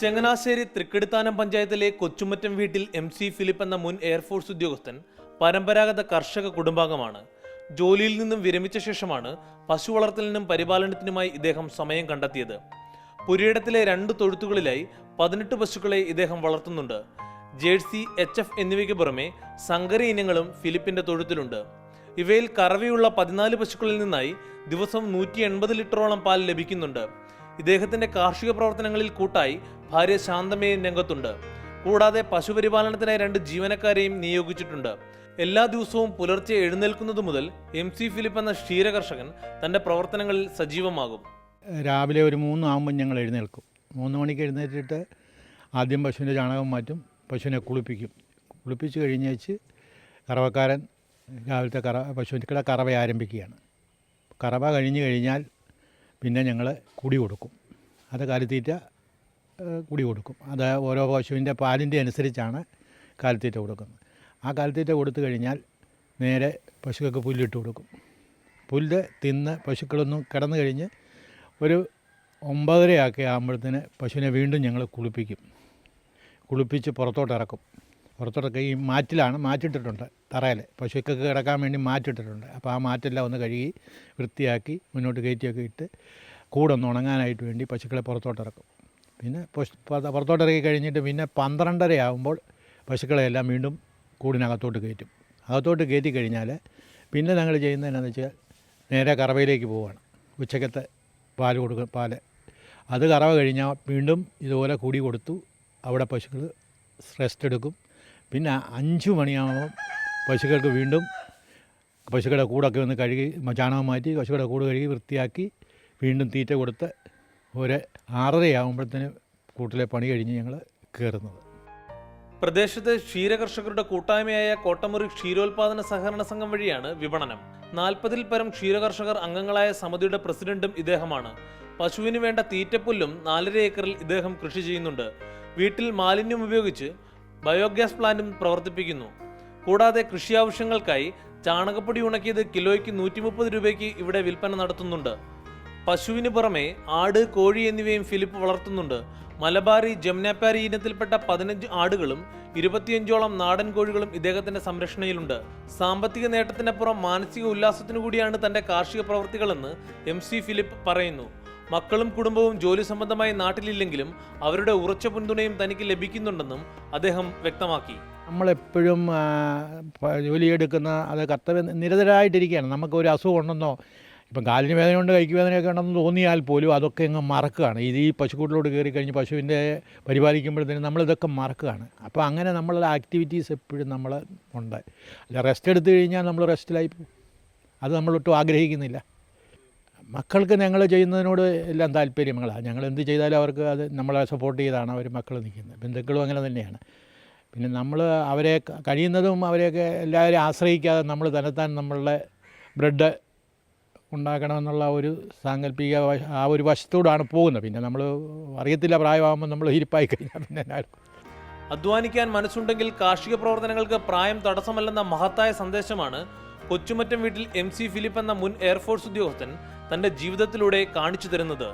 ചെങ്ങനാശ്ശേരി തൃക്കെടുത്താനം പഞ്ചായത്തിലെ കൊച്ചുമറ്റം വീട്ടിൽ M C Philip എന്ന മുൻ എയർഫോഴ്സ് ഉദ്യോഗസ്ഥൻ പരമ്പരാഗത കർഷക കുടുംബാംഗമാണ്. ജോലിയിൽ നിന്നും വിരമിച്ച ശേഷമാണ് പശു വളർത്തലിനും പരിപാലനത്തിനുമായി ഇദ്ദേഹം സമയം കണ്ടെത്തിയത്. പുരയിടത്തിലെ രണ്ട് തൊഴുത്തുകളിലായി പതിനെട്ട് പശുക്കളെ ഇദ്ദേഹം വളർത്തുന്നുണ്ട്. ജേഴ്സി എച്ച് എഫ് എന്നിവയ്ക്ക് പുറമെ സങ്കര ഇനങ്ങളും ഫിലിപ്പിന്റെ തൊഴുത്തിലുണ്ട്. ഇവയിൽ കറവയുള്ള പതിനാല് പശുക്കളിൽ നിന്നായി ദിവസം നൂറ്റി എൺപത് ലിറ്ററോളം പാൽ ലഭിക്കുന്നുണ്ട്. ഇദ്ദേഹത്തിന്റെ കാർഷിക പ്രവർത്തനങ്ങളിൽ കൂട്ടായി ഭാര്യ ശാന്തമയും രംഗത്തുണ്ട്. കൂടാതെ പശുപരിപാലനത്തിനായി രണ്ട് ജീവനക്കാരെയും നിയോഗിച്ചിട്ടുണ്ട്. എല്ലാ ദിവസവും പുലർച്ചെ എഴുന്നേൽക്കുന്നതു മുതൽ എം സി ഫിലിപ്പ് എന്ന ക്ഷീരകർഷകൻ തന്റെ പ്രവർത്തനങ്ങളിൽ സജീവമാകും. രാവിലെ ഒരു മൂന്നാകുമ്പോൾ ഞങ്ങൾ എഴുന്നേൽക്കും. മൂന്ന് മണിക്ക് എഴുന്നേറ്റിട്ട് ആദ്യം പശുവിന്റെ ചാണകം മാറ്റും പശുവിനെ കുളിപ്പിക്കും. കുളിപ്പിച്ച് കഴിഞ്ഞേച്ച് കറവക്കാരൻ രാവിലത്തെ കറ പശുവിന്റെ കറവ ആരംഭിക്കുകയാണ്. കറവ കഴിഞ്ഞ് കഴിഞ്ഞാൽ പിന്നെ ഞങ്ങൾ കുടി കൊടുക്കും. അത് കാലിത്തീറ്റ കുടി കൊടുക്കും. അത് ഓരോ പശുവിന്റെ പാലിന്റെ അനുസരിച്ചാണ് കാലിത്തീറ്റ കൊടുക്കുന്നത്. ആ കാലിത്തീറ്റ കൊടുത്തു കഴിഞ്ഞാൽ നേരെ പശുക്കൾക്ക് പുല്ലിട്ട് കൊടുക്കും. പുല്ല് തിന്ന് പശുക്കളൊന്നും കിടന്നു കഴിഞ്ഞ് ഒരു ഒമ്പതരയൊക്കെ ആകുമ്പോഴത്തേന് പശുവിനെ വീണ്ടും ഞങ്ങൾ കുളിപ്പിക്കും. കുളിപ്പിച്ച് പുറത്തോട്ട് ഇറക്കും. പുറത്തോട്ടൊക്കെ ഈ മാറ്റിലാണ് മാറ്റിട്ടിട്ടുണ്ട് തറയിൽ. പശുക്കൊക്കെ കിടക്കാൻ വേണ്ടി മാറ്റിട്ടിട്ടുണ്ട് അപ്പോൾ ആ മാറ്റെല്ലാം ഒന്ന് കഴുകി വൃത്തിയാക്കി മുന്നോട്ട് കയറ്റിയൊക്കെ ഇട്ട് കൂടൊന്ന് ഉണങ്ങാനായിട്ട് വേണ്ടി പശുക്കളെ പുറത്തോട്ടിറക്കും. പിന്നെ പശു പുറ- പുറത്തോട്ട് ഇറക്കി കഴിഞ്ഞിട്ട് പിന്നെ പന്ത്രണ്ടര ആകുമ്പോൾ പശുക്കളെല്ലാം വീണ്ടും കൂടിനകത്തോട്ട് കയറ്റും. അകത്തോട്ട് കയറ്റി കഴിഞ്ഞാൽ പിന്നെ ഞങ്ങൾ ചെയ്യുന്നത് എന്നാന്ന് വെച്ചാൽ നേരെ കറവയിലേക്ക് പോവുകയാണ്. ഉച്ചക്കത്തെ പാൽ കൊടുക്കും പാൽ അത് കറവ കഴിഞ്ഞാൽ വീണ്ടും ഇതുപോലെ കൂടി കൊടുത്തു അവിടെ പശുക്കൾ റെസ്റ്റ് എടുക്കും. പിന്നെ അഞ്ച് മണിയാകുമ്പോൾ പശുക്കൾക്ക് വീണ്ടും പശുക്കളുടെ കൂടൊക്കെ ഒന്ന് കഴുകി ചാണകം മാറ്റി പശുക്കളുടെ കൂട് കഴുകി വൃത്തിയാക്കി വീണ്ടും തീറ്റ കൊടുത്ത് ഒരു ആറരയാകുമ്പോഴത്തേന് കൂട്ടിലെ പണി കഴിഞ്ഞ് ഞങ്ങൾ കയറുന്നത്. പ്രദേശത്ത് ക്ഷീരകർഷകരുടെ കൂട്ടായ്മയായ കോട്ടമുറി ക്ഷീരോത്പാദന സഹകരണ സംഘം വഴിയാണ് വിപണനം. നാൽപ്പതിൽ പരം ക്ഷീരകർഷകർ അംഗങ്ങളായ സമിതിയുടെ പ്രസിഡന്റും ഇദ്ദേഹമാണ്. പശുവിന് വേണ്ട തീറ്റപ്പുല്ലും നാലര ഏക്കറിൽ ഇദ്ദേഹം കൃഷി ചെയ്യുന്നുണ്ട്. വീട്ടിൽ മാലിന്യം ഉപയോഗിച്ച് ബയോഗ്യാസ് പ്ലാന്റും പ്രവർത്തിപ്പിക്കുന്നു. കൂടാതെ കൃഷി ആവശ്യങ്ങൾക്കായി ചാണകപ്പൊടി ഉണക്കിയത് കിലോയ്ക്ക് നൂറ്റി മുപ്പത് രൂപയ്ക്ക് ഇവിടെ വിൽപ്പന നടത്തുന്നുണ്ട്. പശുവിന് പുറമെ ആട് കോഴി എന്നിവയും ഫിലിപ്പ് വളർത്തുന്നുണ്ട്. മലബാറി ജംനാപ്പാരി ഇനത്തിൽപ്പെട്ട പതിനഞ്ച് ആടുകളും ഇരുപത്തിയഞ്ചോളം നാടൻ കോഴികളും ഇദ്ദേഹത്തിന്റെ സംരക്ഷണയിലുണ്ട്. സാമ്പത്തിക നേട്ടത്തിനപ്പുറം മാനസിക ഉല്ലാസത്തിനു കൂടിയാണ് തന്റെ കാർഷിക പ്രവൃത്തികളെന്ന് എം സി ഫിലിപ്പ് പറയുന്നു. മക്കളും കുടുംബവും ജോലി സംബന്ധമായി നാട്ടിലില്ലെങ്കിലും അവരുടെ ഉറച്ച പിന്തുണയും തനിക്ക് ലഭിക്കുന്നുണ്ടെന്നും അദ്ദേഹം വ്യക്തമാക്കി. നമ്മളെപ്പോഴും ജോലിയെടുക്കുന്ന അത് കർത്തവ്യ നിരതരായിട്ടിരിക്കുകയാണ്. നമുക്ക് ഒരു അസുഖം ഉണ്ടെന്നോ ഇപ്പം കാലിന് വേദന കൊണ്ട് കൈക്ക് വേദനയൊക്കെ ഉണ്ടെന്ന് തോന്നിയാൽ പോലും അതൊക്കെ അങ്ങ് മറക്കുകയാണ്. ഇത് ഈ പശുക്കൂട്ടിലോട്ട് കയറി കഴിഞ്ഞ് പശുവിന്റെ പരിപാലിക്കുമ്പോഴത്തേനും നമ്മളിതൊക്കെ മറക്കുകയാണ്. അപ്പോൾ അങ്ങനെ നമ്മളുടെ ആക്ടിവിറ്റീസ് എപ്പോഴും നമ്മൾ ഉണ്ട്. അല്ല റെസ്റ്റ് എടുത്തു കഴിഞ്ഞാൽ നമ്മൾ റെസ്റ്റിലായി പോകും. അത് നമ്മളൊട്ടും ആഗ്രഹിക്കുന്നില്ല. മക്കൾക്ക് ഞങ്ങൾ ചെയ്യുന്നതിനോട് എല്ലാം താല്പര്യങ്ങളാണ് ഞങ്ങൾ എന്ത് ചെയ്താലും അവർക്ക് അത് നമ്മളെ സപ്പോർട്ട് ചെയ്താണ് അവർ മക്കൾ നിൽക്കുന്നത്. ബന്ധുക്കളും അങ്ങനെ തന്നെയാണ്. പിന്നെ നമ്മൾ അവരെ കഴിയുന്നതും അവരെയൊക്കെ എല്ലാവരെയും ആശ്രയിക്കാതെ നമ്മൾ തന്നെത്താൻ നമ്മളുടെ ബ്രെഡ് ഉണ്ടാക്കണമെന്നുള്ള ഒരു സാങ്കല്പിക ആ ഒരു വശത്തോടാണ് പോകുന്നത്. പിന്നെ നമ്മൾ അറിയത്തില്ല പ്രായമാകുമ്പോൾ നമ്മൾ ഇരിപ്പായി കഴിഞ്ഞാൽ പിന്നെ? അധ്വാനിക്കാൻ മനസ്സുണ്ടെങ്കിൽ കാർഷിക പ്രവർത്തനങ്ങൾക്ക് പ്രായം തടസ്സമല്ലെന്ന മഹത്തായ സന്ദേശമാണ് കൊച്ചുമറ്റം വീട്ടിൽ എം സി ഫിലിപ്പ് എന്ന മുൻ എയർഫോഴ്സ് ഉദ്യോഗസ്ഥൻ തന്റെ ജീവിതത്തിലൂടെ കാണിച്ചു തരുന്നത്.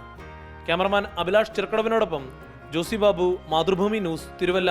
ക്യാമറമാൻ അഭിലാഷ് ചെറുക്കടവിനോടൊപ്പം ജോസി ബാബു മാതൃഭൂമി ന്യൂസ് തിരുവല്ല.